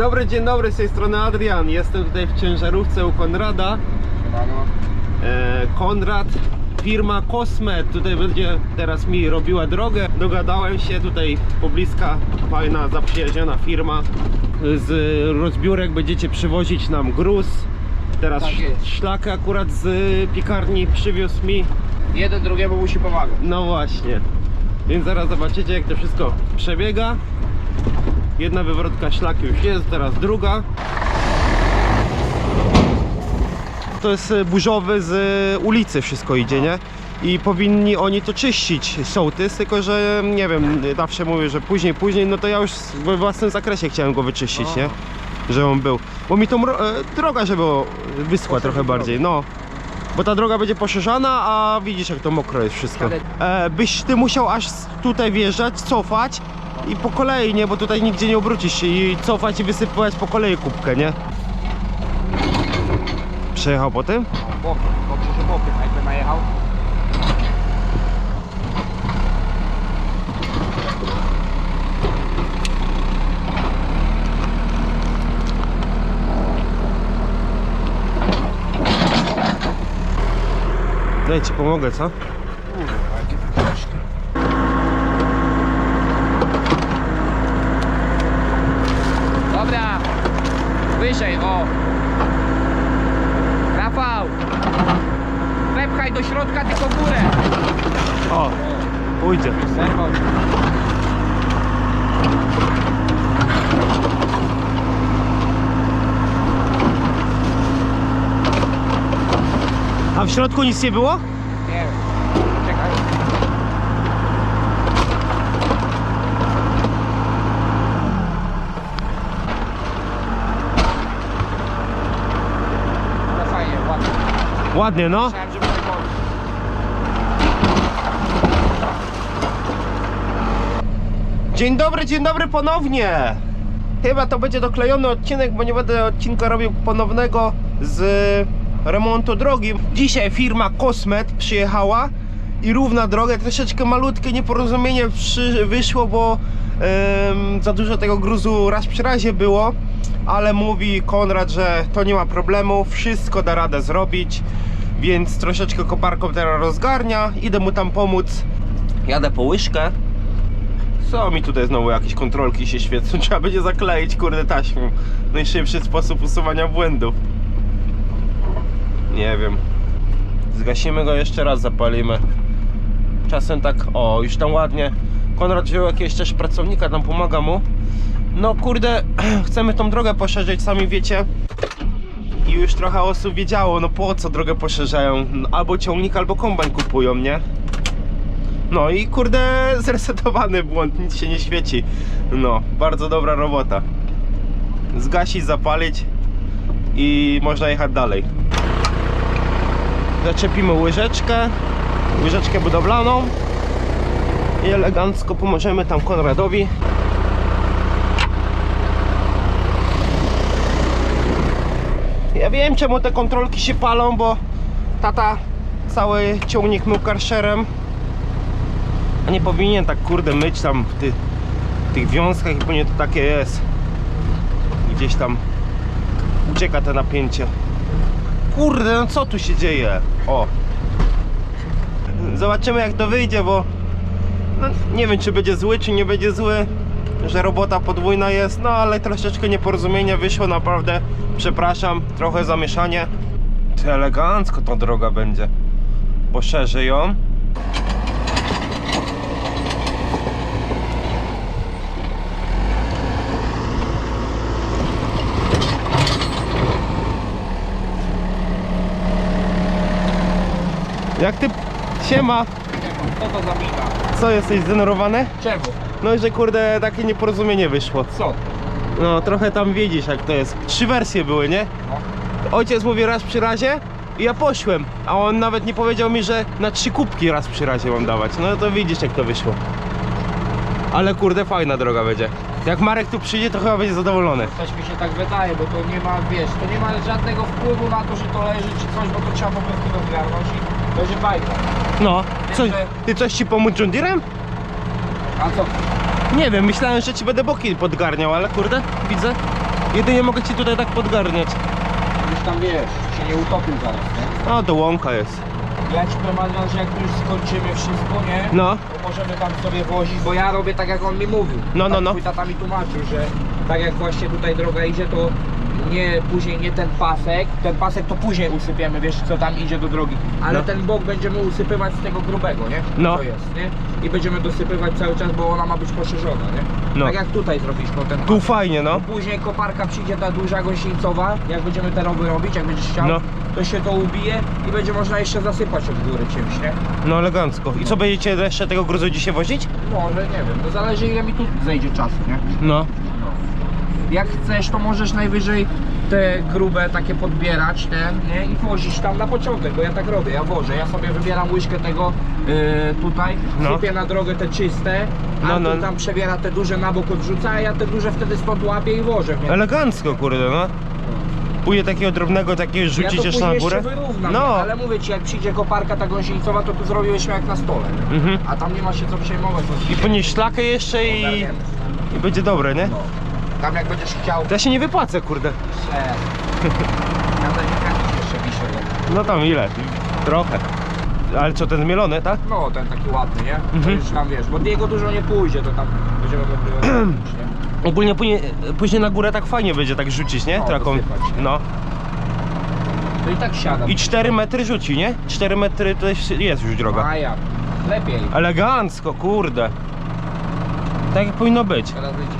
dobry, dzień dobry, z tej strony Adrian. Jestem tutaj w ciężarówce u Konrada. E, Konrad, firma Kosmet, tutaj będzie teraz mi robiła drogę. Dogadałem się, tutaj pobliska, fajna, zaprzyjaźniona firma. Z rozbiórek będziecie przywozić nam gruz. Teraz Tak jest. szlak akurat z piekarni przywiózł mi. Jeden drugiemu musi pomagać. No właśnie. Więc zaraz zobaczycie jak to wszystko przebiega. Jedna wywrotka szlak już jest, teraz druga. To jest e, burzowy z e, ulicy wszystko idzie, nie? I powinni oni to czyścić, sołtys, tylko że nie wiem, zawsze mówię, że później, później, no to ja już we własnym zakresie chciałem go wyczyścić, nie? Że on był. Bo mi tą ro- e, droga, żeby wyschła trochę bardziej, no. Bo ta droga będzie poszerzana, a widzisz jak to mokro jest wszystko. E, byś ty musiał aż tutaj wjeżdżać, cofać i po kolei, nie? Bo tutaj nigdzie nie obrócisz się i cofać i wysypywać po kolei kubkę, nie? Przejechał po tym? No, bokiem. Dobrze, że bokiem. Jakby najechał? Daj ci pomogę, co? Kurwa, jakie to ciężkie. Dobra. Wyżej, o. Rafał. Wepchaj do środka tylko górę. O, pójdzie. A w środku nic nie było? Nie wiem. Czekaj. No fajnie, ładnie. Ładnie, no. Dzień dobry, dzień dobry ponownie. Chyba to będzie doklejony odcinek, bo nie będę odcinka robił ponownego z remontu drogi. Dzisiaj firma Kosmet przyjechała i równa droga, troszeczkę malutkie nieporozumienie wyszło, bo za dużo tego gruzu raz przy razie było, ale mówi Konrad, że to nie ma problemu, wszystko da radę zrobić, więc troszeczkę koparką teraz rozgarnia, idę mu tam pomóc. Jadę po łyżkę, co mi tutaj znowu jakieś kontrolki się świecą? Trzeba będzie zakleić kurde taśmą. Najszybszy sposób usuwania błędów. Nie wiem. Zgasimy go jeszcze raz, zapalimy. Czasem tak, o, już tam ładnie. Konrad wziął jakiegoś też pracownika, tam pomaga mu. No kurde, chcemy tą drogę poszerzyć, sami wiecie. I już trochę osób wiedziało, no po co drogę poszerzają. No, Albo ciągnik, albo kombajn kupują, nie? No i kurde, zresetowany błąd, nic się nie świeci. No, bardzo dobra robota. Zgasić, zapalić i można jechać dalej. Zaczepimy łyżeczkę, łyżeczkę budowlaną i elegancko pomożemy tam Konradowi. Ja wiem czemu te kontrolki się palą, bo tata cały ciągnik mył karszerem a nie powinien tak kurde myć tam w tych, tych wiązkach i powinien to takie jest. Gdzieś tam ucieka to napięcie. Kurde, no co tu się dzieje? O. Zobaczymy jak to wyjdzie, bo no, nie wiem czy będzie zły, czy nie będzie zły. Że robota podwójna jest, no ale troszeczkę nieporozumienie wyszło naprawdę. Przepraszam, trochę zamieszanie. Ty elegancko ta droga będzie. Poszerzy ją. Jak ty... Siema, Co to za mina? co jesteś zdenerwowany? Czemu? No i że kurde takie nieporozumienie wyszło. Co? No trochę tam widzisz jak to jest. Trzy wersje były, nie? Ojciec mówi raz przy razie i ja poszłem, a on nawet nie powiedział mi, że na trzy kubki raz przy razie mam dawać. No to widzisz jak to wyszło. Ale kurde fajna droga będzie. Jak Marek tu przyjdzie to chyba będzie zadowolony. Coś mi się tak wydaje, bo to nie ma, wiesz, to nie ma żadnego wpływu na to, że to leży czy coś, bo to trzeba po prostu rozgarnąć i będzie bajka. No, co, ty coś ci pomóc John Deerem? A co? Nie wiem, myślałem, że ci będę boki podgarniał, ale kurde, widzę. Jedynie mogę ci tutaj tak podgarniać. Już tam wiesz, się nie utopił zaraz, nie? A, to łąka jest. Ja ci promawiam, że jak już skończymy wszystko, nie? No. To możemy tam sobie wozić, bo ja robię tak jak on mi mówił. No, no, no. Twój tata mi tłumaczył, że tak jak właśnie tutaj droga idzie, to nie później nie ten pasek, ten pasek to później usypiemy, wiesz co tam idzie do drogi, ale No. ten bok będziemy usypywać z tego grubego, nie? No. To jest, nie? I będziemy dosypywać cały czas, bo ona ma być poszerzona, nie? No. Tak jak tutaj zrobiliśmy ten Tu fajnie, no. Później koparka przyjdzie ta duża gąsienica, jak będziemy te rowy robić, jak będziesz chciał, No. to się to ubije i będzie można jeszcze zasypać od góry czymś, nie? No elegancko. I co, będziecie jeszcze tego gruzu dzisiaj wozić? Może, nie wiem, no zależy ile mi tu zejdzie czasu, nie? No. Jak chcesz, to możesz najwyżej te grube takie podbierać, te, nie? I wozić tam na początek, bo ja tak robię, ja wożę, ja sobie wybieram łyżkę tego yy, tutaj, No. na drogę te czyste, a No, tu no. tam przebiera te duże na bok odrzuca, a ja te duże wtedy stąd łapię i wożę, nie? Elegancko, kurde, no. Pójdzie takiego drobnego, takiego ja rzucić jeszcze na górę? jeszcze wyrównam, No. ale mówię ci, jak przyjdzie koparka ta gąsienicowa, to tu zrobiłyśmy jak na stole, nie? Mhm. A tam nie ma się co przejmować. bo- I ponieść szlakę jeszcze i, i będzie dobre, nie? No. Tam jak będziesz chciał, To ja się nie wypłacę, kurde. Prze. Ja też jeszcze wiszę. nie? No tam ile? Trochę. Ale co, ten zmielony, tak? No, ten taki ładny, nie? To Mhm. już tam wiesz, bo jego dużo nie pójdzie, to tam będziemy robić, nie? Ogólnie później, później na górę tak fajnie będzie tak rzucić, nie? No, Taką, dosypać. no. To i tak siada. I 4 metry rzuci, nie? 4 metry to jest jest już droga. A jak? Lepiej. Elegancko, kurde. Tak jak powinno być. Teraz będziecie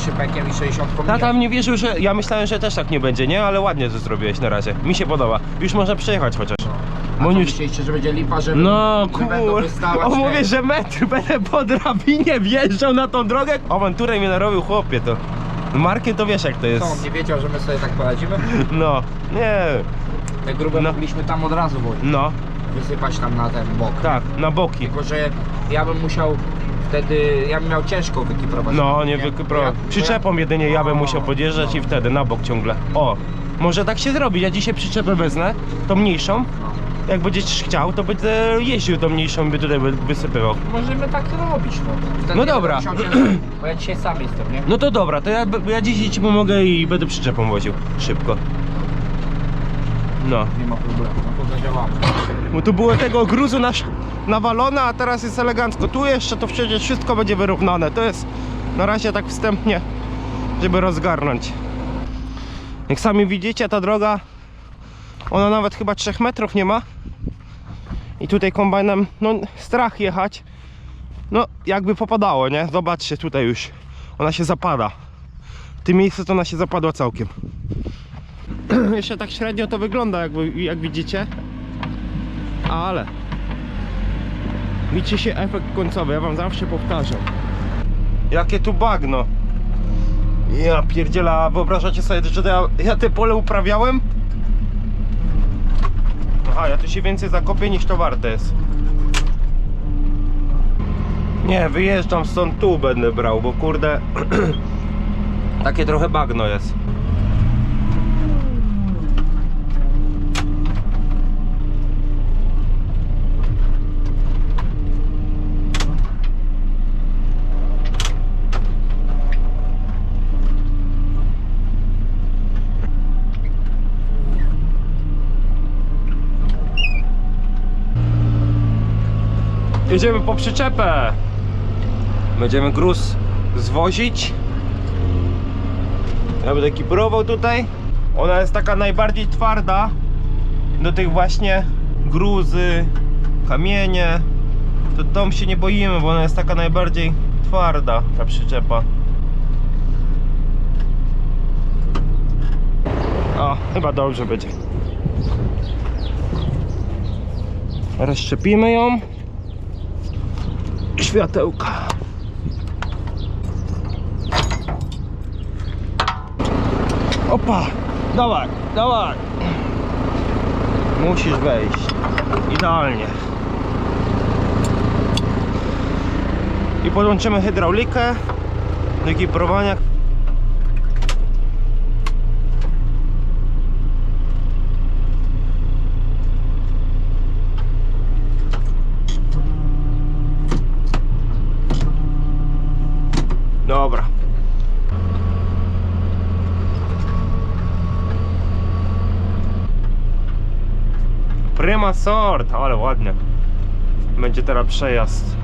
trzypekiem i 60 Tata mijać. mnie wierzył, że ja myślałem, że też tak nie będzie, nie? Ale ładnie to zrobiłeś na razie. Mi się podoba. Już można przejechać chociaż. Bo co już... myśleliście, że będzie lipa, że, No że będą kur... O mówię, że metr będę po drabinie wjeżdżał na tą drogę. Awanturę mnie narobił chłopie to. Markiem to wiesz jak to Co, on jest. nie wiedział, że my sobie tak poradzimy? No, nie. Te grube No. mogliśmy tam od razu wozić. No, Wysypać tam na ten bok. tak, na boki. Tylko, że ja bym musiał wtedy, ja bym miał ciężko wykiprować. No, nie wykrypro. Ja- Przyczepą jedynie ja bym musiał podjeżdżać i wtedy na bok ciągle. O, może tak się zrobi. Ja dzisiaj przyczepę wezmę, tą mniejszą. Jak będziesz chciał, to będę jeździł tą mniejszą i by tutaj wy- wysypywał. Możemy tak robić, no. Wtedy No dobra. Bo ja dzisiaj sam jestem, nie? No to dobra, to ja, ja dzisiaj ci pomogę i będę przyczepą woził. Szybko. No. Nie ma problemu, no to zadziałamy. Bo tu było tego gruzu nasz nawalone, a teraz jest elegancko. Tu jeszcze to przecież wszystko będzie wyrównane. To jest na razie tak wstępnie, żeby rozgarnąć. Jak sami widzicie, ta droga, ona nawet chyba 3 metrów nie ma. I tutaj kombajnem, no strach jechać. No jakby popadało, nie? Zobaczcie tutaj już. Ona się zapada. W tym miejscu to ona się zapadła całkiem. Jeszcze tak średnio to wygląda, jak, jak widzicie ale liczy się efekt końcowy, ja wam zawsze powtarzam. Jakie tu bagno. Ja pierdziela, wyobrażacie sobie, że ja, ja te pole uprawiałem? Aha, ja tu się więcej zakopię niż to warte jest. Nie, wyjeżdżam stąd tu będę brał, bo kurde takie trochę bagno jest. Jedziemy po przyczepę. Będziemy gruz zwozić. Ja będę kiprował tutaj. Ona jest taka najbardziej twarda do tych właśnie gruzy, kamienie. To tą się nie boimy, bo ona jest taka najbardziej twarda, ta przyczepa. O, chyba dobrze będzie. Rozszczepimy ją. Światełka. Opa! Dawaj, dawaj! Musisz wejść. Idealnie. I podłączymy hydraulikę do ekiprowania. Dobra. Prima sort, ale ładnie. Będzie teraz przejazd.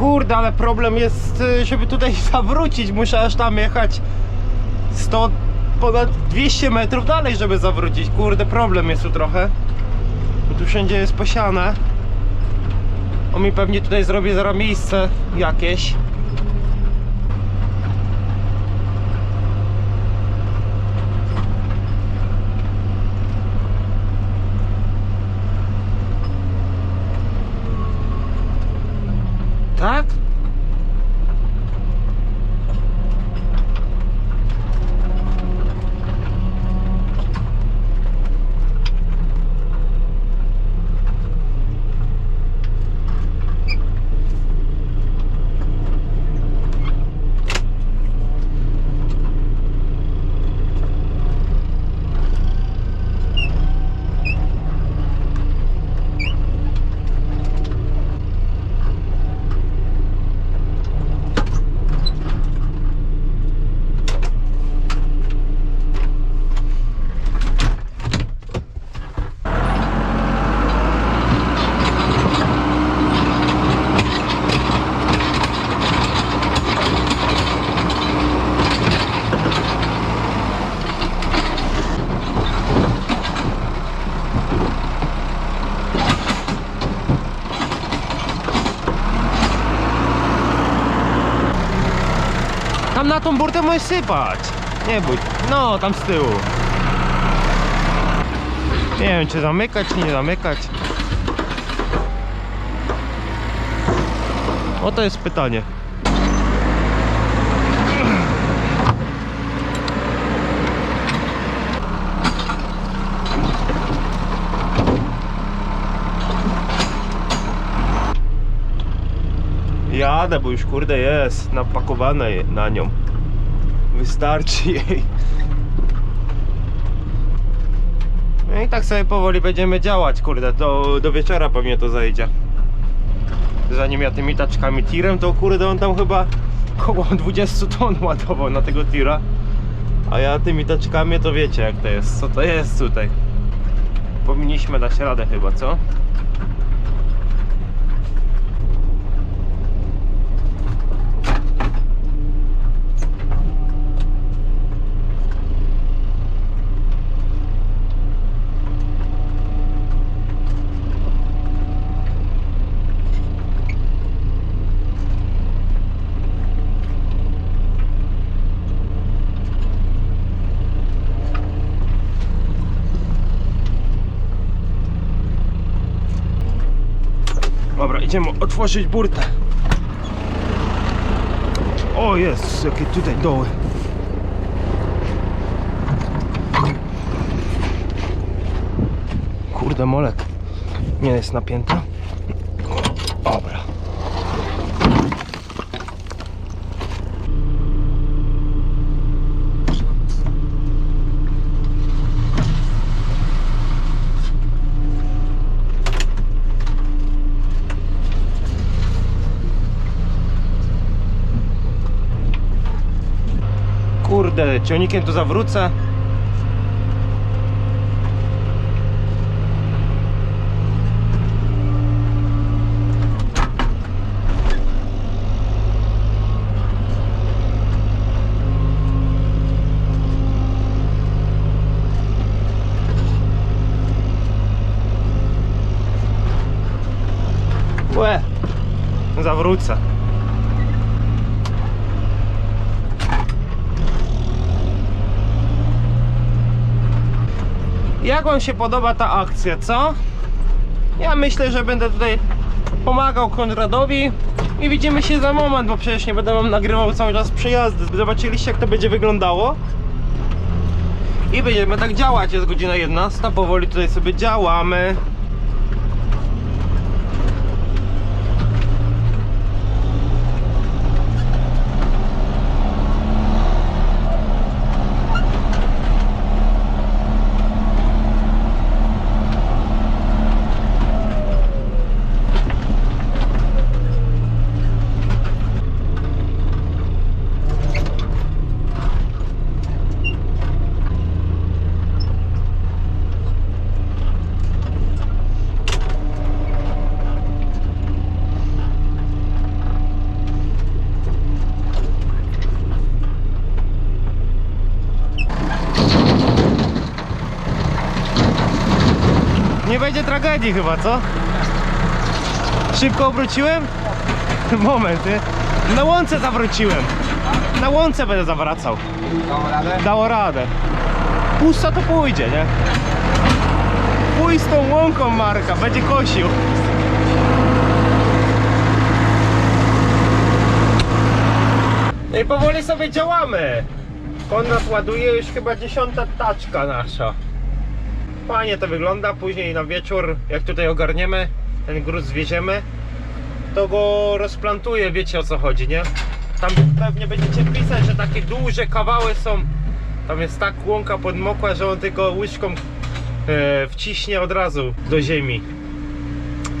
Kurde, ale problem jest, y, żeby tutaj zawrócić. Muszę aż tam jechać 100, ponad 200 metrów dalej, żeby zawrócić. Kurde, problem jest tu trochę. Bo tu wszędzie jest posiane. On mi pewnie tutaj zrobi zaraz miejsce jakieś. Na tą burtę możesz sypać. Nie bój. No, tam z tyłu. Nie wiem, czy zamykać, czy nie zamykać. O to jest pytanie. Jadę, bo już kurde jest napakowane je- na nią. Wystarczy jej. No i tak sobie powoli będziemy działać, kurde, to do wieczora pewnie to zejdzie. Zanim ja tymi taczkami tirem, to kurde on tam chyba około 20 ton ładował na tego tira. A ja tymi taczkami to wiecie jak to jest, co to jest tutaj. Powinniśmy dać radę chyba, co? Dobra, idziemy otworzyć burtę. O jest, jakie tutaj doły. Kurde molek. Nie jest napięta. Dobra. Kurde, ciągnikiem tu zawrócę. Łe, zawrócę. Jak wam się podoba ta akcja, co? Ja myślę, że będę tutaj pomagał Konradowi i widzimy się za moment, bo przecież nie będę wam nagrywał cały czas przejazdy. Zobaczyliście jak to będzie wyglądało? I będziemy tak działać, jest godzina 11, powoli tutaj sobie działamy. Będzie tragedii chyba, co? Szybko obróciłem? Moment, nie? Na łące zawróciłem. Na łące będę zawracał. Dało radę? Dało radę. Pusto to pójdzie, nie? Pój z tą łąką Marka, będzie kosił. No i powoli sobie działamy. Konrad ładuje już chyba dziesiąta taczka nasza. Fajnie to wygląda, później na wieczór, jak tutaj ogarniemy, ten gruz zwieziemy, to go rozplantuję, wiecie o co chodzi, nie? Tam pewnie będziecie pisać, że takie duże kawały są. Tam jest tak łąka podmokła, że on tylko łyżką e, wciśnie od razu do ziemi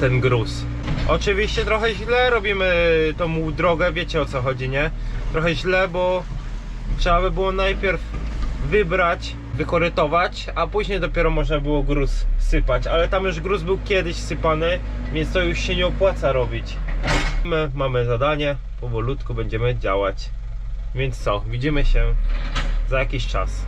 ten gruz. Oczywiście trochę źle robimy tą drogę, wiecie o co chodzi, nie? Trochę źle, bo trzeba by było najpierw wybrać, wykorytować, a później dopiero można było gruz sypać, ale tam już gruz był kiedyś sypany, więc to już się nie opłaca robić. My mamy zadanie, powolutku będziemy działać. Więc co, widzimy się za jakiś czas.